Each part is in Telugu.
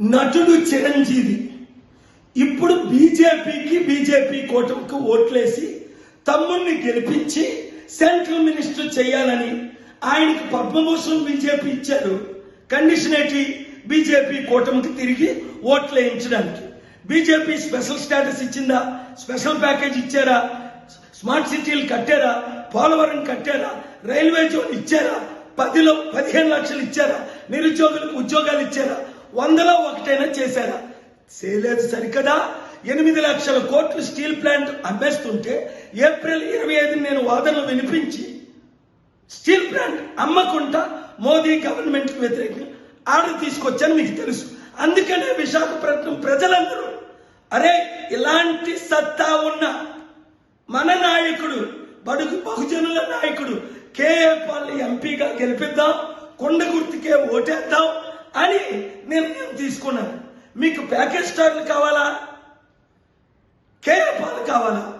నటుడు చిరంజీవి. ఇప్పుడు బీజేపీకి బీజేపీ కూటమికి ఓట్లేసి తమ్ముడిని గెలిపించి సెంట్రల్ మినిస్టర్ చేయాలని ఆయనకి పద్మభూషణ్ బీజేపీ ఇచ్చారు. కండిషన్ ఏంటి బీజేపీ కూటమికి తిరిగి ఓట్లు వేయించడానికి బీజేపీ స్పెషల్ స్టేటస్ ఇచ్చిందా? స్పెషల్ ప్యాకేజ్ ఇచ్చారా? స్మార్ట్ సిటీలు కట్టారా? పోలవరం కట్టారా? రైల్వే జోన్ ఇచ్చారా? పదిలో పదిహేను లక్షలు ఇచ్చారా? నిరుద్యోగులకు ఉద్యోగాలు ఇచ్చారా? వందలో ఒకటైనా చేశారా చేయలేదు సరికదా? ఎనిమిది లక్షల కోట్లు స్టీల్ ప్లాంట్ అమ్మేస్తుంటే ఏప్రిల్ ఇరవై ఐదు నేను వాదనలు వినిపించి స్టీల్ ప్లాంట్ అమ్మకుండా మోదీ గవర్నమెంట్ వ్యతిరేకంగా ఆర్డర్ తీసుకొచ్చని మీకు తెలుసు. అందుకనే విశాఖపట్నం ప్రజలందరూ అరే ఇలాంటి సత్తా ఉన్న మన నాయకుడు బడుగు బహుజనుల నాయకుడు కేఏ పాల్ ఎంపీగా గెలిపిద్దాం కొండ గుర్తుకే ఓటేద్దాం అని నిర్ణయం తీసుకున్నాను మీకు ప్యాకేజ్ స్టార్లు కావాలా? కేపాలు కావాలా?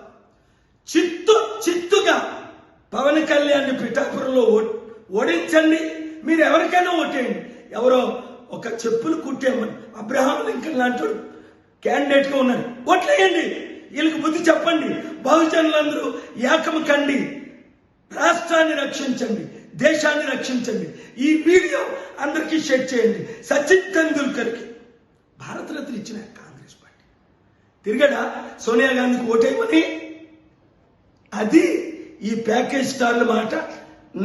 చిత్తు చిత్తుగా పవన్ కళ్యాణ్ పిఠాపురంలో ఓ- ఓడించండి. మీరు ఎవరికైనా ఓటేయండి. ఎవరో ఒక చెప్పులు కుట్టేమని అబ్రహాం లింకన్ లాంటి క్యాండిడేట్గా ఉన్నారు ఓట్లేయండి. వీళ్ళకి బుద్ధి చెప్పండి. బహుజనులందరూ ఏకం కండి. రాష్ట్రాన్ని రక్షించండి. దేశాన్ని రక్షించండి. ఈ వీడియో అందరికీ షేర్ చేయండి. సచిన్ తెండూల్కర్కి భారతరత్న ఇచ్చిన కాంగ్రెస్ పార్టీ. తిరగడా? సోనియా గాంధీకి ఓటేయమని? అది ఈ ప్యాకేజ్ స్టార్ల మాట.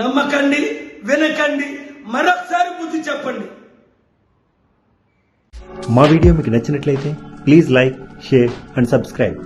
నమ్మకండి వినకండి మరొకసారి బుద్ధి చెప్పండి. మా వీడియో మీకు నచ్చినట్లయితే please like share and subscribe.